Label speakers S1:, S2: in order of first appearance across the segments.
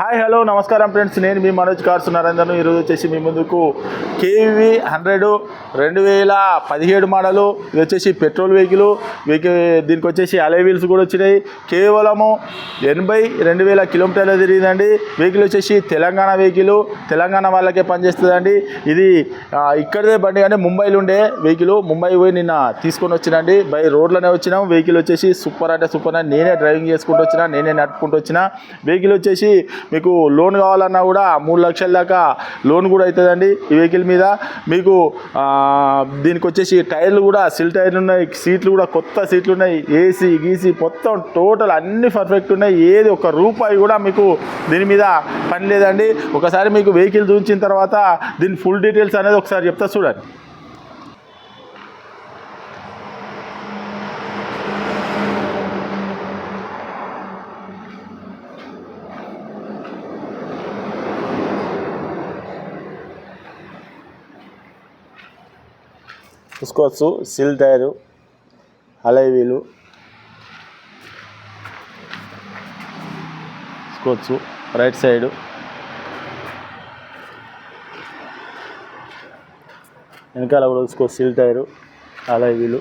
S1: Hi hello నమస్కారం friends. నేను మీ Manoj cars నరేందర్ను ఈరోజు వచ్చేసి మీ ముందుకు కేవీ హండ్రెడ్ రెండు వేల పదిహేడు మోడలు. ఇది వచ్చేసి పెట్రోల్ వెహికల్. వెహికల్ దీనికి వచ్చేసి అలే వీల్స్ కూడా వచ్చినాయి. కేవలము ఎనభై రెండు వేల కిలోమీటర్లు తిరిగిందండి. వెహికల్ వచ్చేసి తెలంగాణ వెహికల్. తెలంగాణ వాళ్ళకే పనిచేస్తుందండి. ఇది ఇక్కడదే బండి కానీ ముంబైలో ఉండే వెహికల్. ముంబై పోయి నిన్న తీసుకొని వచ్చినండి. బై రోడ్లోనే వచ్చినాం. వెహికల్ వచ్చేసి సూపర్ అంటే సూపర్. అని నేనే డ్రైవింగ్ చేసుకుంటూ వచ్చిన నేనే నడుపుకుంటూ వచ్చిన. వెహికల్ వచ్చేసి మీకు లోన్ కావాలన్నా కూడా మూడు లక్షల దాకా లోన్ కూడా అవుతుందండి ఈ వెహికల్ మీద. మీకు దీనికి వచ్చేసి టైర్లు కూడా సిల్ టైర్లు ఉన్నాయి సీట్లు కూడా కొత్త సీట్లు ఉన్నాయి ఏసీ గీసీ మొత్తం టోటల్ అన్ని పర్ఫెక్ట్ ఉన్నాయి. ఏది ఒక రూపాయి కూడా మీకు దీని మీద పని లేదండి. ఒకసారి మీకు వెహికల్ చూపించిన తర్వాత దీని ఫుల్ డీటెయిల్స్ అనేది ఒకసారి చెప్తా చూడండి. చూసుకోవచ్చు. సిల్ టైరు అలై వీలు. చూసుకోవచ్చు. Right side. వెనకాల కూడా చూసుకోవచ్చు seal tyre alloy wheel.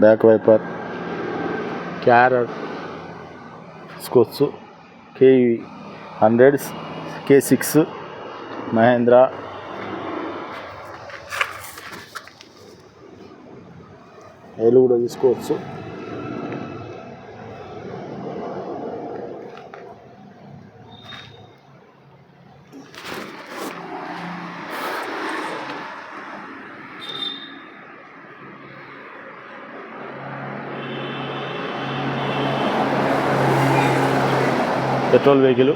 S1: Back wiper. Carrot scouts KE hundred K six Mahindra. ఏలు కూడా తీసుకోవచ్చు. Petrol vehicle.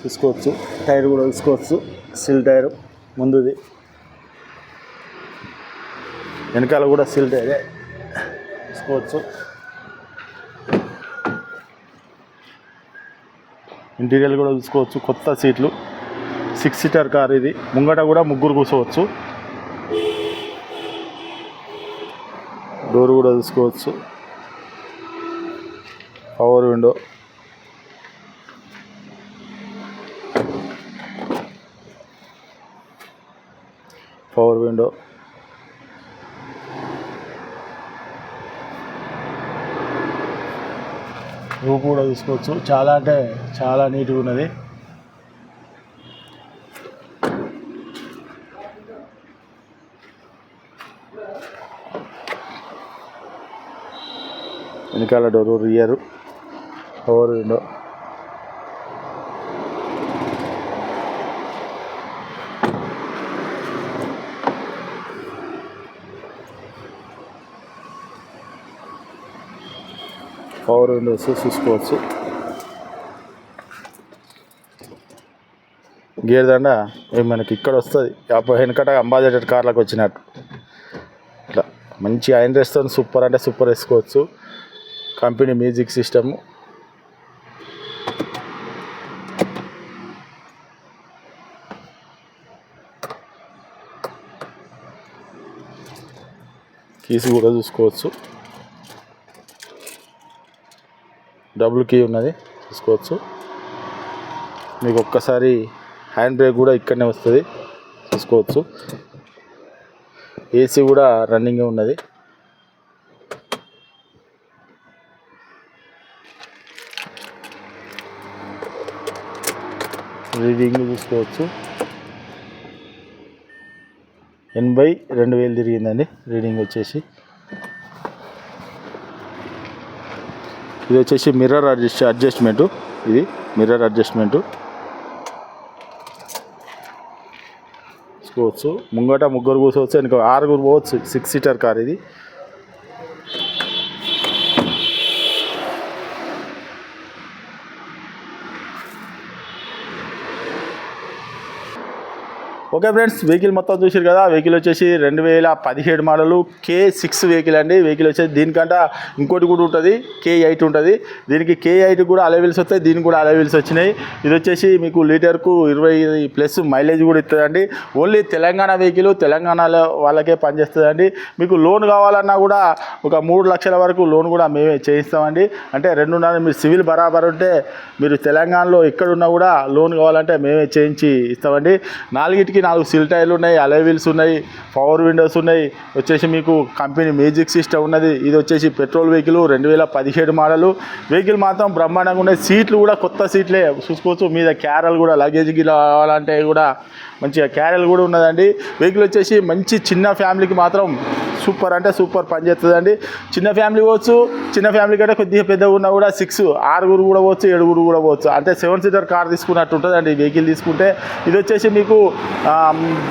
S1: చూసుకోవచ్చు టైర్ కూడా తీసుకోవచ్చు. సిల్ టైర్ ముందుది. వెనకాల కూడా సిల్ టైరే తీసుకోవచ్చు. ఇంటీరియర్ కూడా చూసుకోవచ్చు కొత్త సీట్లు. సిక్స్ సీటర్ కార్ ఇది. ముంగట కూడా ముగ్గురు కూర్చోవచ్చు. డోర్ కూడా చూసుకోవచ్చు power window power window roof కూడా చూసుకోవచ్చు చాలా అంటే చాలా నీట్గా ఉన్నది. వెనకాల door rear power window. Power windows చూసుకోవచ్చు. గేర్ దండ మనకి ఇక్కడ వస్తుంది. వెనకట అంబాసిడర్ కార్లకు వచ్చినట్టు. ఇట్లా మంచి ఐన్ రెస్తో సూపర్ అంటే సూపర్ వేసుకోవచ్చు. Company music system. కీస్ కూడా చూసుకోవచ్చు. డబుల్ కీ ఉన్నది చూసుకోవచ్చు. మీకు ఒక్కసారి హ్యాండ్ బ్రేక్ కూడా ఇక్కడనే వస్తుంది చూసుకోవచ్చు. ఏసీ కూడా రన్నింగే ఉన్నది. రీడింగ్ చూసుకోవచ్చు ఎనభై రెండు వేలు తిరిగిందండి రీడింగ్ వచ్చేసి. ఇది వచ్చేసి మిర్రర్ అడ్జస్ట్ అడ్జస్ట్మెంటు ఇది మిర్రర్ అడ్జస్ట్మెంటు చూసుకోవచ్చు ముంగట ముగ్గురు కూర్చోవచ్చు వెనక ఆరుగురు పోవచ్చు సిక్స్ సీటర్ కార్ ఇది. ఓకే ఫ్రెండ్స్ వెహికల్ మొత్తం చూసారు కదా వెహికల్ వచ్చేసి రెండు వేల పదిహేడు మోడలు కే సిక్స్ వెహికల్ అండి. వెహికల్ వచ్చేసి దీనికంటే ఇంకోటి కూడా ఉంటుంది కే ఎయిట్ ఉంటుంది. దీనికి కే ఎయిట్ కూడా అలవీల్స్ వస్తాయి దీనికి కూడా అలవీల్స్ వచ్చినాయి. ఇది వచ్చేసి మీకు లీటర్కు ఇరవై ప్లస్ మైలేజ్ కూడా ఇస్తుందండి. ఓన్లీ తెలంగాణ వెహికల్ తెలంగాణలో వాళ్ళకే పనిచేస్తుందండి. మీకు లోన్ కావాలన్నా కూడా ఒక మూడు లక్షల వరకు లోన్ కూడా మేమే చేయిస్తామండి. అంటే రెండున్నర మీరు సివిల్ బరాబర్ ఉంటే మీరు తెలంగాణలో ఎక్కడున్నా కూడా లోన్ కావాలంటే మేమే చేయించి ఇస్తామండి. నాలుగిటికి నాలుగు సిల్ టైర్లు ఉన్నాయి అలై వీల్స్ ఉన్నాయి పవర్ విండోస్ ఉన్నాయి. వచ్చేసి మీకు కంపెనీ మ్యూజిక్ సిస్టమ్ ఉన్నది. ఇది వచ్చేసి పెట్రోల్ వెహికల్ రెండు వేల పదిహేడు మోడలు. వెహికల్ మాత్రం బ్రహ్మాండంగా ఉన్నాయి. సీట్లు కూడా కొత్త సీట్లే. చూసుకోవచ్చు మీద క్యారల్ కూడా లగేజ్కి కావాలంటే కూడా మంచిగా క్యారల్ కూడా ఉన్నదండి. వెహికల్ వచ్చేసి మంచి చిన్న ఫ్యామిలీకి మాత్రం సూపర్ అంటే సూపర్ పనిచేస్తుందండి చిన్న ఫ్యామిలీ పోవచ్చు చిన్న ఫ్యామిలీ కంటే కొద్దిగా పెద్దగా ఉన్నా కూడా సిక్స్ ఆరుగురు కూడా పోవచ్చు ఏడుగురు కూడా పోవచ్చు. అంటే సెవెన్ సీటర్ కార్ తీసుకున్నట్టు ఉంటుందండి వెహికల్ తీసుకుంటే. ఇది వచ్చేసి మీకు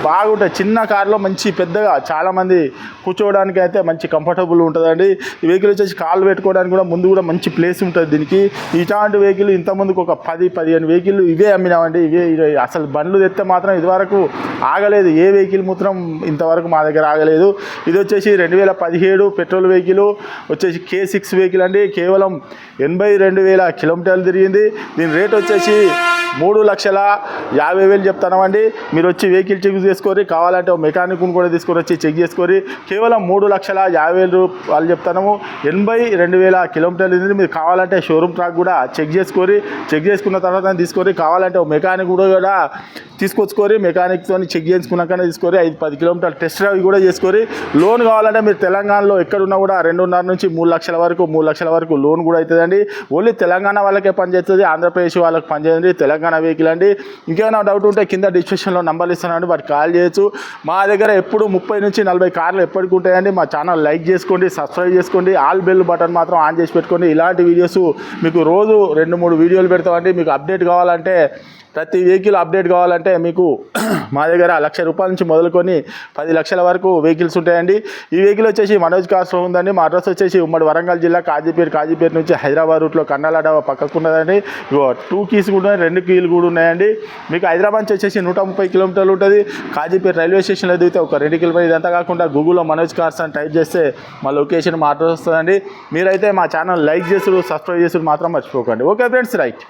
S1: బాగుంటుంది చిన్న కార్లో మంచి పెద్దగా చాలామంది కూర్చోవడానికి అయితే మంచి కంఫర్టబుల్ ఉంటుందండి. ఈ వెహికల్ వచ్చేసి కాళ్ళు పెట్టుకోవడానికి కూడా ముందు కూడా మంచి ప్లేస్ ఉంటుంది దీనికి. ఇట్లాంటి వెహికల్ ఇంత ముందుకు ఒక పది పదిహేను వెహికల్ ఇవే అమ్మినామండి. ఇవే ఇవే అసలు బండ్లు తెస్తే మాత్రం ఇదివరకు ఆగలేదు. ఏ వెహికల్ మాత్రం ఇంతవరకు మా దగ్గర ఆగలేదు. ఇది వచ్చేసి రెండు వేల పదిహేడు పెట్రోల్ వెహికల్ వచ్చేసి కే సిక్స్ వెహికల్ అండి. కేవలం ఎనభై రెండు వేల కిలోమీటర్లు తిరిగింది. దీని రేట్ వచ్చేసి మూడు లక్షల యాభై వేలు చెప్తామండి మీరు వచ్చి వెహికల్ చెక్ చేసుకోరి కావాలంటే మెకానిక్ను కూడా తీసుకొని వచ్చి చెక్ చేసుకోరి కేవలం మూడు లక్షల యాభై వేలు రూపాయలు చెప్తాము ఎనభై రెండు వేల కిలోమీటర్లు తిరిగింది. మీరు కావాలంటే షోరూమ్ ట్రాక్ కూడా చెక్ చేసుకోరి చెక్ చేసుకున్న తర్వాత తీసుకొని కావాలంటే మెకానిక్ కూడా కూడా మెకానిక్తో చెక్ చేసుకున్నాకనే తీసుకోరి ఐదు పది కిలోమీటర్లు టెస్ట్ డ్రైవ్ కూడా చేసుకొని లోన్ కావాలంటే మీరు తెలంగాణలో ఎక్కడున్నా కూడా రెండున్నర నుంచి మూడు లక్షల వరకు మూడు లక్షల వరకు లోన్ కూడా అవుతుందండి ఓన్లీ తెలంగాణ వాళ్ళకే పనిచేస్తుంది ఆంధ్రప్రదేశ్ వాళ్ళకి పనిచేయండి తెలంగాణ వెహికల్ అండి. ఇంకేమైనా డౌట్ ఉంటే కింద డిస్క్రిప్షన్లో నంబర్లు ఇస్తానండి వాటికి కాల్ చేయొచ్చు. మా దగ్గర ఎప్పుడు ముప్పై నుంచి నలభై కార్లు ఎప్పటికి ఉంటాయండి. మా ఛానల్ లైక్ చేసుకోండి సబ్స్క్రైబ్ చేసుకోండి ఆల్ బెల్ బటన్ మాత్రం ఆన్ చేసి పెట్టుకోండి. ఇలాంటి వీడియోస్ మీకు రోజు రెండు మూడు వీడియోలు పెడతామండి. మీకు అప్డేట్ కావాలంటే ప్రతి వెహికల్ అప్డేట్ కావాలంటే మీకు మా దగ్గర లక్ష రూపాయల నుంచి మొదలుకొని పది లక్షల వరకు వెహికల్స్ ఉంటాయండి. ఈ వెహికల్ వచ్చేసి మనోజ్ కార్స్లో ఉందండి మా అడ్రస్ వచ్చేసి ఉమ్మడి వరంగల్ జిల్లా కాజీపేట కాజీపేట నుంచి హైదరాబాద్ రూట్లో కన్నాల పక్కకు ఉన్నదండి. టూ కీస్ కూడా ఉన్నాయి రెండు కీలు కూడా ఉన్నాయండి. మీకు హైదరాబాద్ నుంచి వచ్చేసి నూట ముప్పై కిలోమీటర్లు ఉంటుంది. కాజీపేట రైల్వే స్టేషన్లో దిగితే ఒక రెండు కిలోమీటర్ ఇదంతా కాకుండా గూగుల్లో మనోజ్ కార్స్ అని టైప్ చేస్తే మా లొకేషన్ మా అడ్రస్ వస్తుందండి. మీరైతే మా ఛానల్ లైక్ చేసుడు సబ్స్క్రైబ్ చేసుడు మాత్రం మర్చిపోకండి. Okay friends right.